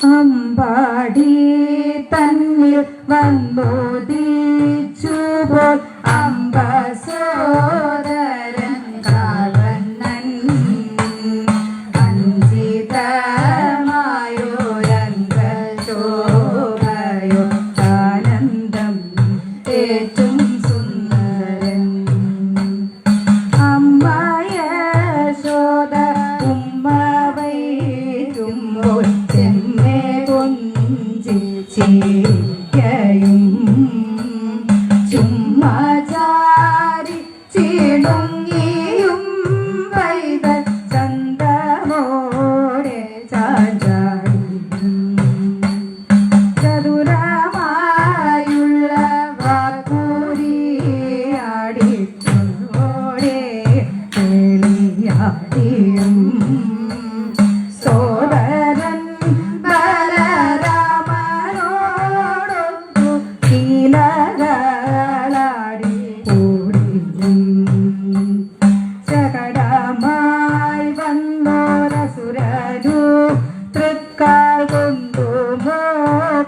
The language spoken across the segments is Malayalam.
അമ്പാടി തന്നിൽ വന്നോദിച്ചുപോൾ അമ്പസോദരൻ കാവണ്ണൻ അഞ്ചിതമായോ രംഗശോഭയോ ആനന്ദം ഏറ്റവും സുന്ദരൻ. അമ്മയ ശോദ ഉമ്മ see.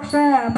Baksha,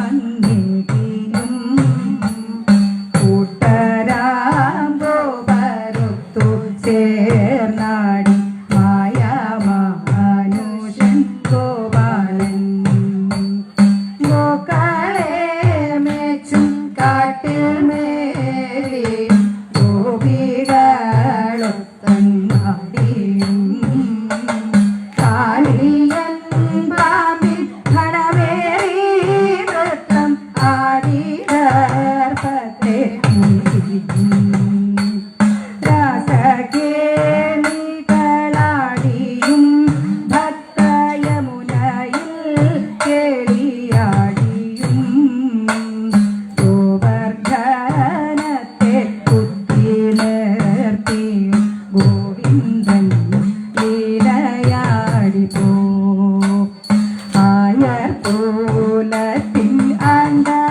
പൂലത്തിൽ ആണ്ടവാനായി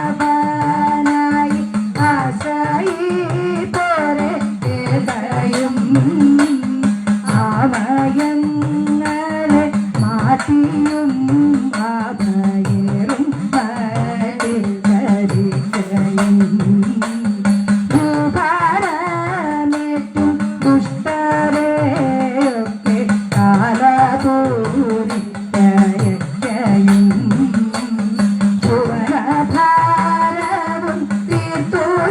ആശയി തോരെ ഏതയും ആവയങ്ങളെ മാറ്റിയും ആഭ